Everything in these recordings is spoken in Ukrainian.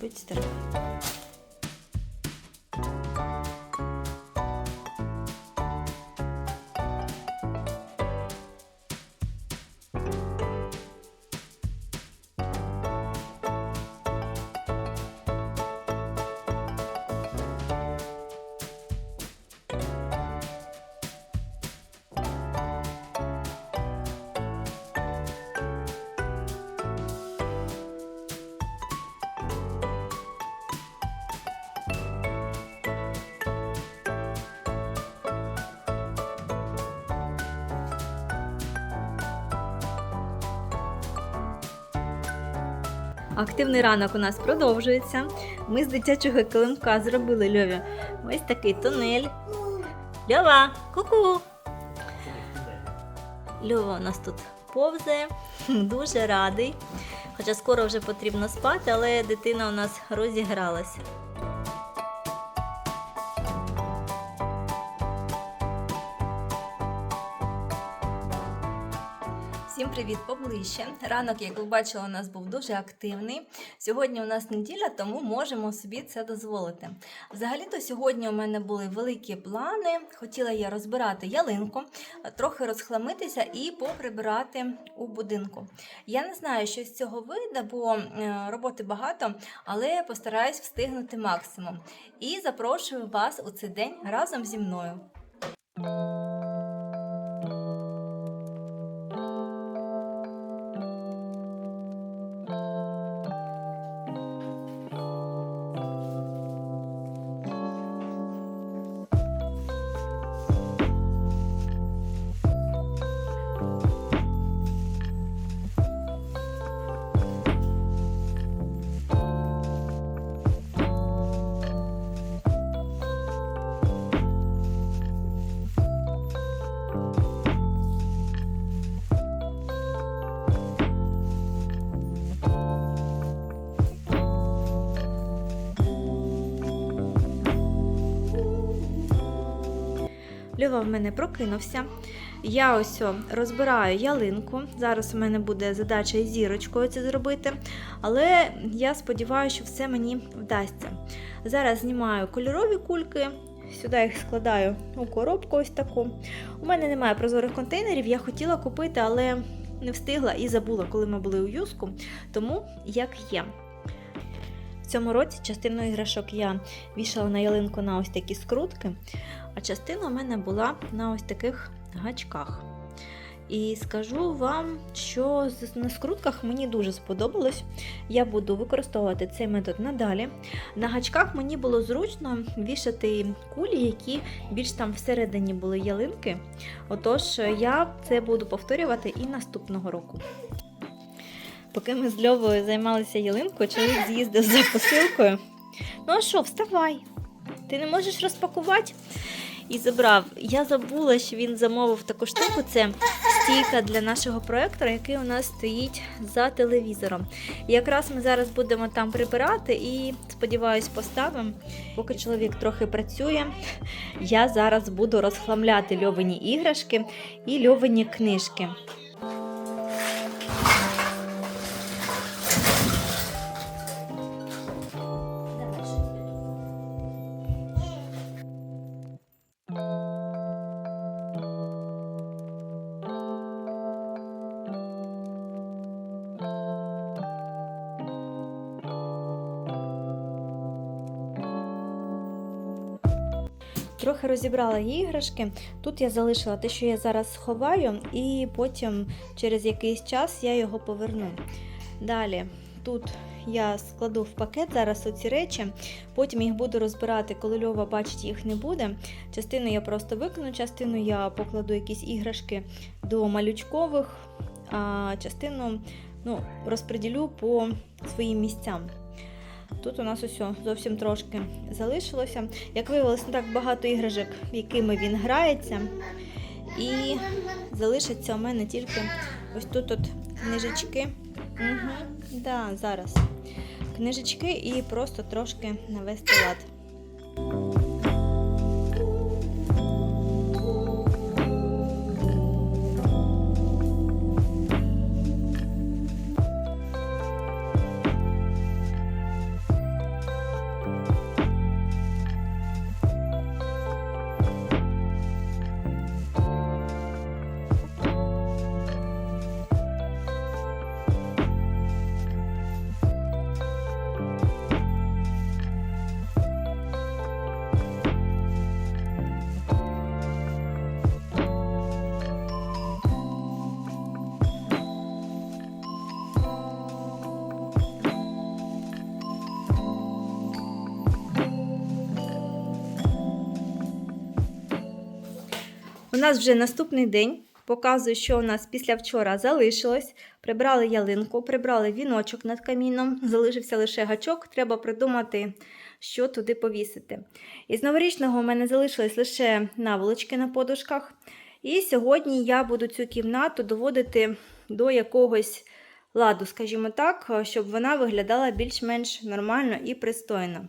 Будь здоровий. Активний ранок у нас продовжується. Ми з дитячого килимка зробили Льові ось такий тунель. Льова, ку-ку! Льова у нас тут повзає, дуже радий. Хоча скоро вже потрібно спати, але дитина у нас розігралася. Привіт поближче. Ранок, як ви бачили, у нас був дуже активний. Сьогодні у нас неділя, тому можемо собі це дозволити. Взагалі-то сьогодні у мене були великі плани. Хотіла я розбирати ялинку, трохи розхламитися і поприбирати у будинку. Я не знаю, що з цього вийде, бо е, роботи багато, але постараюсь встигнути максимум. І запрошую вас у цей день разом зі мною. Льова в мене прокинувся. Я ось розбираю ялинку. Зараз у мене буде задача із зірочкою це зробити. Але я сподіваюся, що все мені вдасться. Зараз знімаю кольорові кульки, сюди їх складаю у коробку ось таку. У мене немає прозорих контейнерів, я хотіла купити, але не встигла і забула, коли ми були у юску. Тому як є. Цьому році частину іграшок я вішала на ялинку на ось такі скрутки, а частина у мене була на ось таких гачках. І скажу вам, що на скрутках мені дуже сподобалось. Я буду використовувати цей метод надалі. На гачках мені було зручно вішати кулі, які більш там всередині були ялинки. Отож, я це буду повторювати і наступного року. Поки ми з Льовою займалися ялинкою, чоловік з'їздив за посилкою. Ну а що, вставай? Ти не можеш розпакувати? І забрав. Я забула, що він замовив таку штуку. Це стійка для нашого проектора, який у нас стоїть за телевізором. І якраз ми зараз будемо там прибирати і, сподіваюсь, поставимо. Поки чоловік трохи працює, я зараз буду розхламляти льовані іграшки і льовані книжки. Трохи розібрала іграшки. Тут я залишила те, що я зараз сховаю, і потім через якийсь час я його поверну. Далі тут я складу в пакет зараз оці речі, потім їх буду розбирати, коли Льова бачить, їх не буде. Частину я просто викину, частину я покладу якісь іграшки до малючкових, а частину ну, розподілю по своїм місцям. Тут у нас ось зовсім трошки залишилося. Як виявилось, не так багато іграшок, якими він грається. І залишиться у мене тільки ось тут от книжечки. Угу, да, зараз. Книжечки і просто трошки навести лад. У нас вже наступний день. Показую, що у нас після вчора залишилось. Прибрали ялинку, прибрали віночок над каміном, залишився лише гачок. Треба придумати, що туди повісити. Із новорічного у мене залишились лише наволочки на подушках. І сьогодні я буду цю кімнату доводити до якогось ладу, скажімо так, щоб вона виглядала більш-менш нормально і пристойно.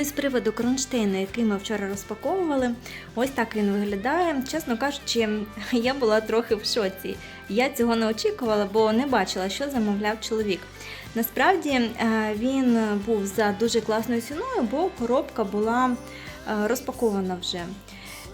Ну і з приводу кронштейну, який ми вчора розпаковували, ось так він виглядає. Чесно кажучи, я була трохи в шоці. Я цього не очікувала, бо не бачила, що замовляв чоловік. Насправді е, він був за дуже класною ціною, бо коробка була е, розпакована вже.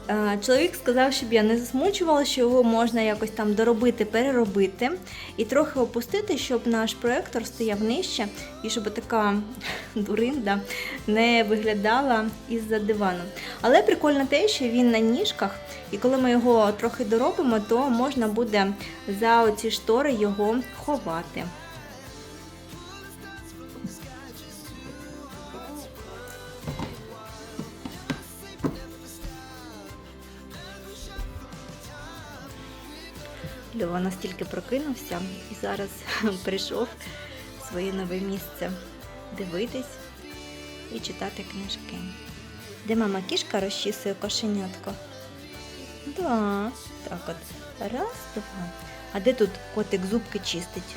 Е, Чоловік сказав, щоб я не засмучувала, що його можна якось там доробити, переробити і трохи опустити, щоб наш проектор стояв нижче і щоб така дуринда не виглядала із-за дивану. Але прикольно те, що він на ніжках, і коли ми його трохи доробимо, то можна буде за оці штори його ховати. Льова настільки прокинувся і зараз прийшов в своє нове місце дивитись і читати книжки. Де мама кішка розчісує кошенятко? Да, так от. Раз, два. А де тут котик зубки чистить?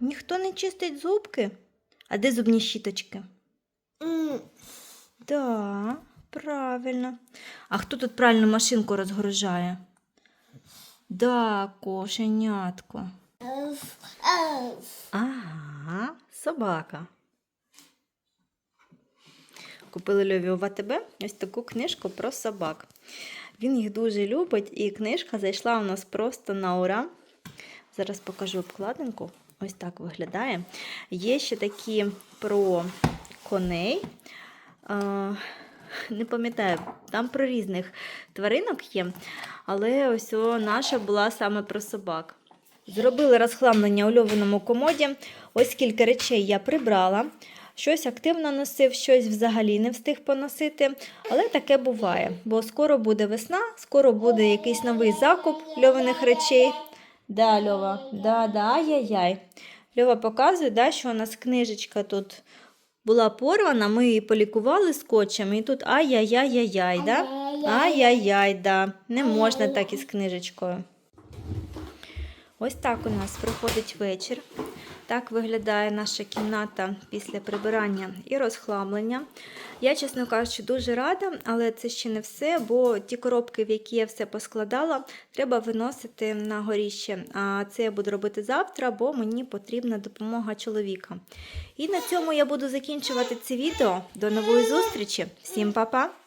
Ніхто не чистить зубки? А де зубні щіточки? Да, правильно. А хто тут правильно машинку розгружає? Да, кошенятко. Ага, собака. Купили Льові у ВТБ ось таку книжку про собак. Він їх дуже любить, і книжка зайшла у нас просто на ура. Зараз покажу обкладинку. Ось так виглядає. Є ще такі про коней. Не пам'ятаю, там про різних тваринок є, але ось о, наша була саме про собак. Зробили розхламлення у льовиному комоді. Ось кілька речей я прибрала. Щось активно носив, щось взагалі не встиг поносити. Але таке буває, бо скоро буде весна, скоро буде якийсь новий закуп льовиних речей. Да, Льова, да, да, ай-яй-яй. Льова показує, да, що у нас книжечка тут була порвана, ми її полікували скотчем, і тут ай-яй-яй-яй-яй, да? Ай-яй-яй, да. Не можна так із книжечкою. Ось так у нас проходить вечір. Так виглядає наша кімната після прибирання і розхламлення. Я, чесно кажучи, дуже рада, але це ще не все, бо ті коробки, в які я все поскладала, треба виносити на горіще. А це я буду робити завтра, бо мені потрібна допомога чоловіка. І на цьому я буду закінчувати це відео. До нової зустрічі! Всім па-па!